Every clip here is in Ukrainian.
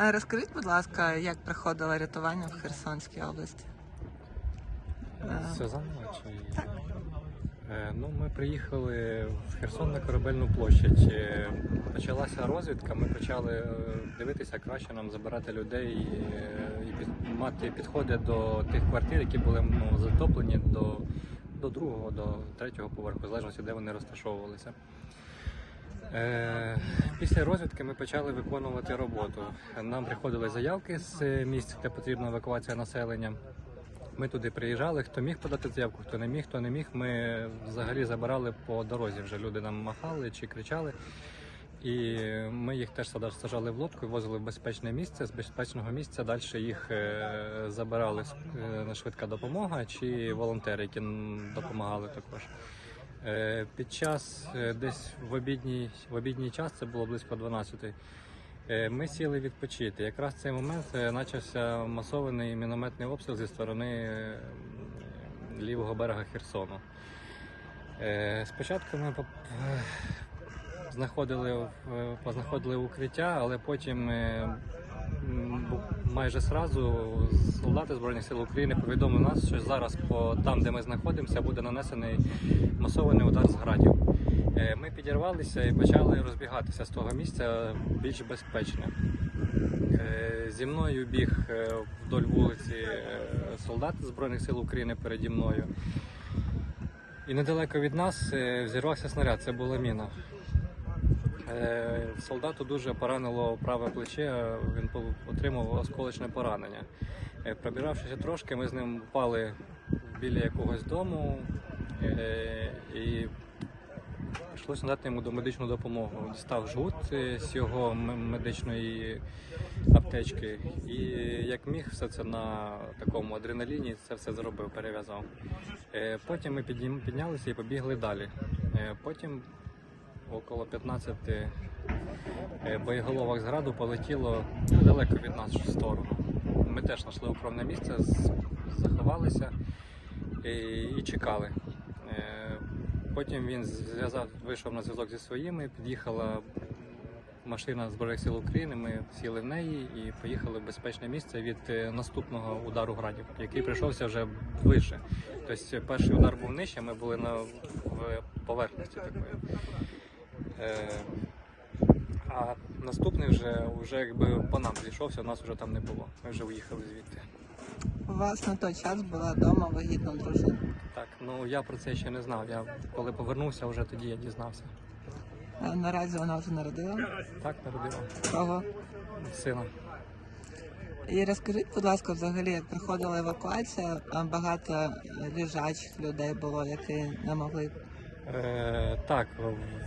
Е, Розкажіть, будь ласка, як проходило рятування в Херсонській області? Е, Все заново чи Так. Е, Ну, ми приїхали в Херсон на корабельну площадь. Е, Почалася розвідка. Ми почали е, дивитися, краще нам забирати людей і, е, і під- мати підходи до тих квартир, які були ну, затоплені до, до другого, до третього поверху, в залежності, де вони розташовувалися. Е, Після розвідки ми почали виконувати роботу. Нам приходили заявки з місць, де потрібна евакуація населення. Ми туди приїжджали, хто міг подати заявку, хто не міг, хто не міг. Ми взагалі забирали по дорозі. Вже люди нам махали чи кричали. І ми їх теж саджали в лодку і возили в безпечне місце. З безпечного місця далі їх е, забирали е, на швидка допомога чи волонтери, які допомагали також. Е, Під час е, десь в обідній, в обідній час, це було близько 12 Е, Ми сіли відпочити. Якраз в цей момент почався масований мінометний обстріл зі сторони лівого берега Херсону. Спочатку ми знаходили, познаходили укриття, але потім майже сразу солдати Збройних сил України повідомили нас, що зараз по там, де ми знаходимося, буде нанесений масований удар з градів. Е, Ми підірвалися і почали розбігатися з того місця більш безпечне. Е, Зі мною біг е, вдоль вулиці солдат Збройних сил України переді мною. І недалеко від нас взірвався снаряд, це була міна. Е, Солдату дуже поранило праве плече, він по- отримав осколочне поранення. Е, Пробіравшися трошки, ми з ним впали біля якогось дому е, і прийшлося надати йому до- медичну допомогу. Дістав жгут е, з його медичної аптечки. І як міг, все це на такому адреналіні, це все зробив, перев'язав. Е, Потім ми піднялися і побігли далі. Е, Потім около 15 е, боєголовок з граду полетіло недалеко від нас в сторону. Ми теж знайшли укромне місце, заховалися і, і чекали. Е, Потім він зв'язав, вийшов на зв'язок зі своїми, під'їхала машина Збройних сил України. Ми сіли в неї і поїхали в безпечне місце від е, наступного удару градів, який прийшовся вже вище. Тобто перший удар був нижче, ми були на в поверхності такої. Е, а наступний вже, вже якби по нам зійшовся, нас вже там не було. Ми вже уїхали звідти. У вас на той час була вдома вагітна дружина. Так, ну я про це ще не знав. Я коли повернувся, вже тоді я дізнався. Е, Наразі вона вже народила. Так, народила Кого? сина. І розкажіть, будь ласка, взагалі, як проходила евакуація, багато лежачих людей було, які не могли. Е, так,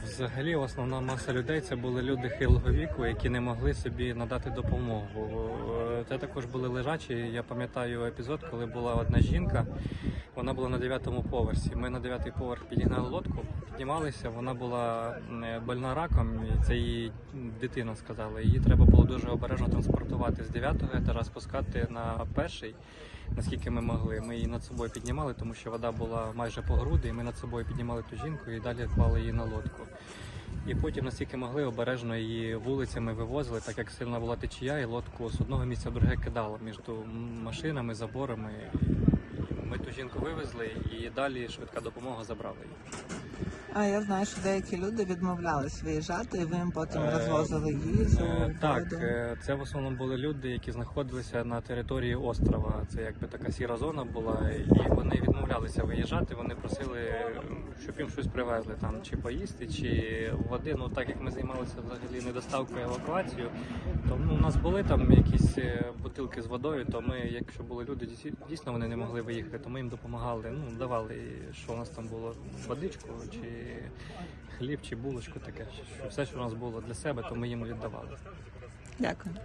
взагалі основна маса людей це були люди хилого віку, які не могли собі надати допомогу. Е, Це також були лежачі. Я пам'ятаю епізод, коли була одна жінка. Вона була на дев'ятому поверсі. Ми на дев'ятий поверх підігнали лодку, піднімалися. Вона була е, больна раком, і це її дитина сказала. Її треба було дуже обережно транспортувати з дев'ятого етажа, спускати на перший. Наскільки ми могли, ми її над собою піднімали, тому що вода була майже по груди, і ми над собою піднімали ту жінку і далі клали її на лодку. І потім, наскільки могли, обережно її вулицями вивозили, так як сильна була течія, і лодку з одного місця в друге кидало між машинами, заборами. Ми ту жінку вивезли і далі швидка допомога забрала її. А я знаю, що деякі люди відмовлялись виїжджати, і ви їм потім Е, розвозили їжу. Е, Так, е, це в основному були люди, які знаходилися на території острова. Це якби така сіра зона була, і вони відмовлялися виїжджати. Вони просили, щоб їм щось привезли там, чи поїсти, чи води. Ну так як ми займалися взагалі не доставкою евакуацією, то ну, у нас були там якісь е, бутилки з водою. То ми, якщо були люди, дійсно вони не могли виїхати, то ми їм допомагали. Ну давали, що у нас там було водичку, чи хліб, чи булочку, таке що все, що у нас було для себе, то ми їм віддавали. Дякую.